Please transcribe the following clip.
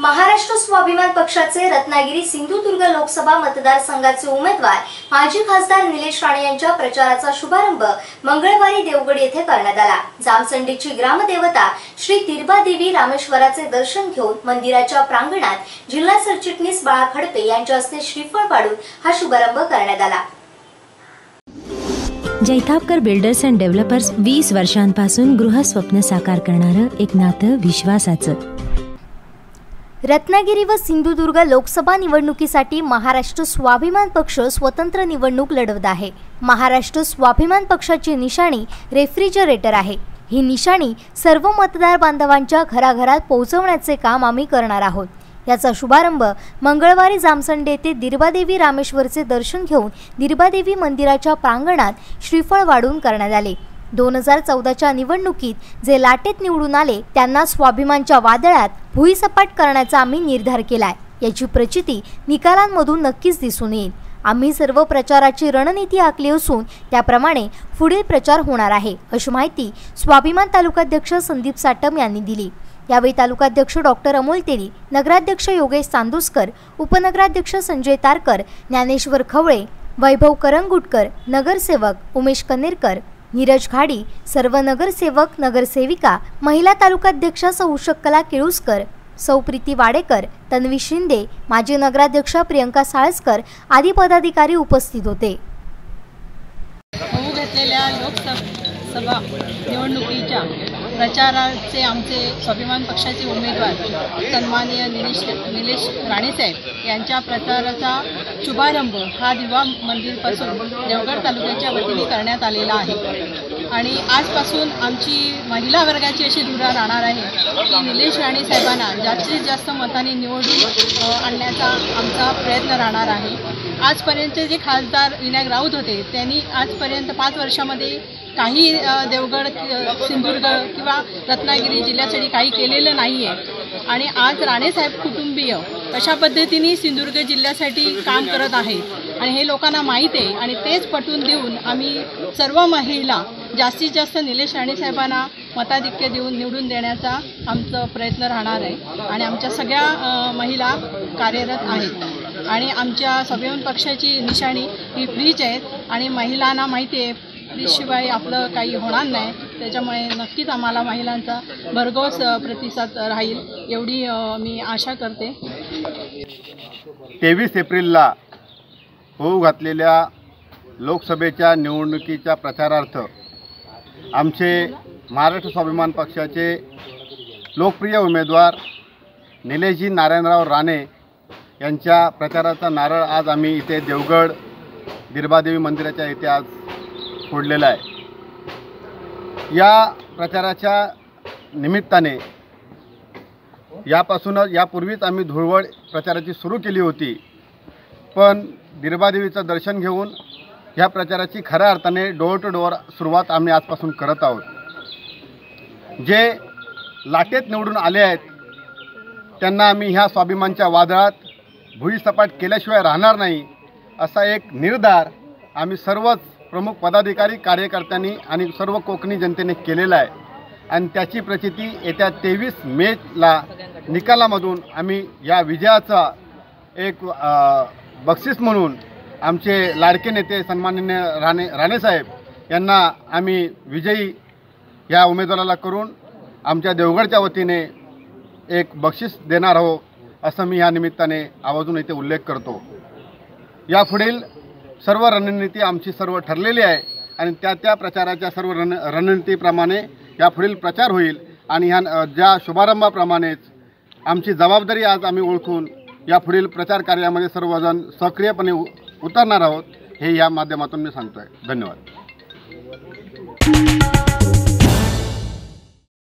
Maharashtra Swabhiman पक्षाचे रत्नागिरी सिंधुदुर्ग लोकसभा मतदारसंघाचे उमेदवार माजी खासदार निलेश राणे यांच्या प्रचाराचा शुभारंभ मंगळवारी देवगड येथे करण्यात आला. जामसंडीची ग्रामदेवता श्री तिरबादेवी रामेश्वराचे दर्शन घेऊन मंदिराच्या प्रांगणात जिल्हा सरचिटणीस बाळा खडपे यांच्या हस्ते श्रीफळ पाडून हा शुभारंभ करण्यात आला. जैतापकर बिल्डर्स अँड डेव्हलपर्स वीस वर्षांपासून गृहस्वप्न साकार करणारं एक नातं विश्वासाचं. रत्नागिरी व सिंधुदुर्ग लोकसभा निवडणुकीसाठी महाराष्ट्र स्वाभिमान पक्ष स्वतंत्र निवडणूक लढवत आहे. महाराष्ट्र स्वाभिमान पक्षाची निशाणी रेफ्रिजरेटर आहे. ही निशाणी सर्व मतदार बांधवांच्या घराघरात पोहोचवण्याचे काम आम्ही करणार आहोत. याचा शुभारंभ मंगळवारी जामसंडे येथे दिर्बादेवी रामेश्वरचे दर्शन घेऊन दिर्बादेवी मंदिराच्या प्रांगणात श्रीफळ वाढून करण्यात आले. दोन हजार चौदाच्या निवडणुकीत जे लाटेत निवडून आले त्यांना स्वाभिमानच्या वादळात भुईसपाट करण्याचा आम्ही निर्धार केलाय. याची प्रचिती निकालांमधून नक्कीच दिसून येईल. आम्ही सर्व प्रचाराची रणनीती आखली असून त्याप्रमाणे पुढील प्रचार होणार आहे अशी माहिती स्वाभिमान तालुकाध्यक्ष संदीप साटम यांनी दिली. यावेळी तालुकाध्यक्ष डॉक्टर अमोल तेली नगराध्यक्ष योगेश चांदुसकर उपनगराध्यक्ष संजय तारकर ज्ञानेश्वर खवळे वैभव करंगुटकर नगरसेवक उमेश कनेरकर नीरज घाडी सर्व नगरसेवक नगरसेविका महिला तालुकाध्यक्षा सौ उषकला केळुसकर सौ प्रीती वाडेकर तन्वी शिंदे माजी नगराध्यक्ष प्रियंका साळसकर आदी पदाधिकारी उपस्थित होते. होऊ घातलेल्या लोकसभा निवडणुकीच्या प्रचाराचे आमचे स्वाभिमान पक्षाचे उमेदवार सन्माननीय निलेश निलेश राणेसाहेब यांच्या प्रचाराचा शुभारंभ हा दिवा मंदिरपासून देवगड तालुक्याच्या वतीने करण्यात आलेला आहे. आणि आजपासून आमची महिला वर्गाची अशी धुरा राहणार आहे की निलेश राणे साहेबांना जास्तीत जास्त मतांनी निवडून आणण्याचा आमचा प्रयत्न राहणार आहे. आजपर्यंतचे जे खासदार विनायक राऊत होते त्यांनी आजपर्यंत पाच वर्षामध्ये काही देवगड सिंधुदुर्ग किंवा रत्नागिरी जिल्ह्यासाठी काही केलेलं नाही आहे आणि आज राणेसाहेब कुटुंबीय अशा पद्धतीने सिंधुदुर्ग जिल्ह्यासाठी काम करत आहेत. आणि हे लोकांना माहीत आहे आणि तेच पटवून देऊन आम्ही सर्व महिला जास्तीत जास्त निलेश राणेसाहेबांना मताधिक्य देऊन निवडून देण्याचा आमचा प्रयत्न राहणार आहे. आणि आमच्या सगळ्या महिला कार्यरत आहेत. आणि आमच्या स्वाभिमान पक्षाची निशाणी ही फ्रीज आहेत आणि महिलांना माहिती आहे फ्रीजशिवाय आपलं काही होणार नाही. त्याच्यामुळे नक्कीच आम्हाला महिलांचा भरघोस प्रतिसाद राहील एवढी मी आशा करते. तेवीस एप्रिलला होऊ घातलेल्या लोकसभेच्या निवडणुकीच्या प्रचारार्थ आमचे महाराष्ट्र स्वाभिमान पक्षाचे लोकप्रिय उमेदवार निलेशजी नारायणराव राणे यांच्या प्रचाराचा नारळ आज आम्ही इथे देवगड गिरबादेवी मंदिराच्या इथे आज फोडलेला आहे. या प्रचाराच्या निमित्ताने यापासूनच यापूर्वीच आम्ही धुळवड प्रचाराची सुरू केली होती. पण गिरबादेवीचं दर्शन घेऊन ह्या प्रचाराची खऱ्या अर्थाने डोअर टू डोअर सुरुवात आम्ही आजपासून करत आहोत. जे लाटेत निवडून आले आहेत त्यांना आम्ही ह्या स्वाभिमानच्या वादळात भुईसपाट केल्याशिवाय राहणार नाही असा एक निर्धार आम्ही सर्वच प्रमुख पदाधिकारी कार्यकर्त्यांनी आणि सर्व कोकणी जनतेने केलेला आहे. आणि त्याची प्रचिती येत्या तेवीस मेला निकालामधून आम्ही या विजयाचा एक बक्षीस म्हणून आमचे लाडके नेते सन्माननीय राणे राणेसाहेब यांना आम्ही विजयी या उमेदवाराला करून आमच्या देवगडच्या वतीने एक बक्षीस देणार आहोत. असं मी या निमित्ताने आवर्जून इथे उल्लेख करतो. यापुढील सर्व रणनीती आमची सर्व ठरलेली आहे आणि त्या त्या प्रचाराच्या सर्व रण रणनीतीप्रमाणे यापुढील प्रचार होईल आणि ह्या ज्या शुभारंभाप्रमाणेच आमची जबाबदारी आज आम्ही ओळखून यापुढील प्रचार कार्यामध्ये सर्वजण सक्रियपणे उ- उतरणार आहोत हे या माध्यमातून मी सांगतो आहे धन्यवाद.